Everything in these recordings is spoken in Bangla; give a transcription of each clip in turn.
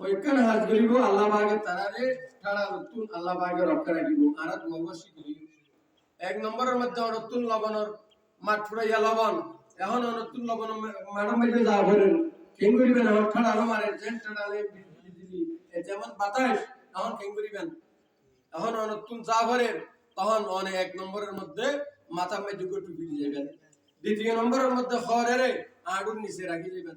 ওইখানে হাত করিব আল্লাহ বাগে তারারে তারা নতুন আল্লাহ বাগে রক্ষা রাখিব। করিব এক নম্বরের মধ্যে নতুন লবণের মাঠ লবণ। এখন নতুন লবণ ম্যাডাম বাইরে যা কেন করিবেন? ঠাড়া আলো মারে ঠাড়ালে যেমন বাতাস, এখন কেন করিবেন? এখন নতুন যা ভরেন তখন অনেক এক নম্বরের মধ্যে মাথা মেজু করে টুপি দিয়ে যাবেন দ্বিতীয় নম্বরের মধ্যে হরেরে আড়ুর নিচে রাখি যাবেন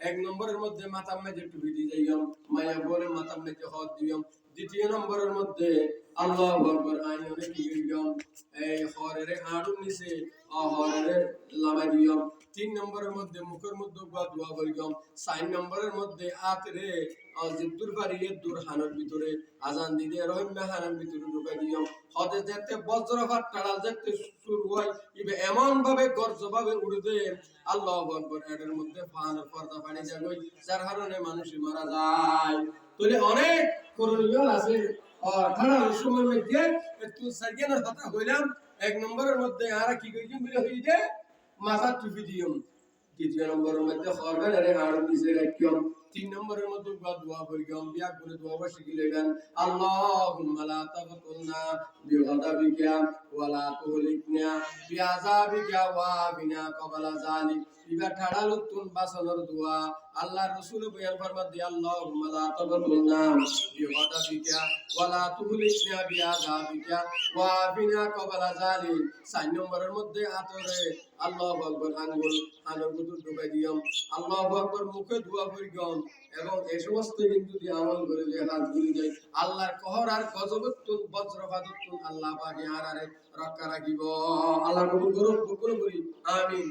এক নম্বরের মধ্যে মাতাম মেজে টুপি যাই মায়া বলে মাতাম মেজে হদ দিয়ম। দ্বিতীয় নম্বরের মধ্যে আল্লাহ আকবার আইন অনেক এই হরের আড়ুর নিচে হরের লামাই দিয়ম। তিন নম্বরের মধ্যে মুখের মধ্যে বা দোয়া করিয়ম চার নম্বরের মধ্যে আতরে দূর ভিতরে, আজান হানের ভিতরে ঢুকাই হদে যেতে যেতে শুরু হয়, ইবে এমন ভাবে আল্লাহ মধ্যে পর্দা পানি যাগই যার মারা যায়। তাহলে অনেক করণীয় আছে। মধ্যে একটু সার্গেনের কথা হইলাম, এক নম্বরের মধ্যে আর কি কইছিম বলে হই যে মাথা টুপি দিয়ম দ্বিতীয় নম্বরের মধ্যে খরবেন আরে আড় দিছে রাখিয়ম তিন নম্বরের মধ্যে বা দোয়া করিয়ম বিয়া করে দোয়া বসে গিলেন আল্লাহুম্মা লা তাগতুলনা বিগাদাবিকা ওয়া লা তুহলিকনা বিআযাবিকা ওয়া বিনা ক্বাবলা যালিক। ইবা ঠাড়া লুতুন বাসনের দোয়া আল্লাহ রাসূল বয়ান ফরমাত দি আল্লাহুম্মা লা তাগতুলনা বিগাদাবিকা ওয়া লা তুহলিকনা বিআযাবিকা ওয়া বিনা ক্বাবলা যালিক। চার নম্বরের মধ্যে আতরে, আল্লাহু আকবার আঙ্গুল আঙ্গুল গুতুর ঢুকাই দিয়ম। আল্লাহু আকবার, মুখে দোয়া করিয়ম এবং এই সমস্ত কিন্তু আমল করে যে হাত গুলি যায় আল্লাহর কহর আর গজবতুন বজ্রপাতুন আল্লাহ পাকে আর আরে রক্ষা রাখিব। আল্লাহ কবুল করুন, কবুল করি আমিন।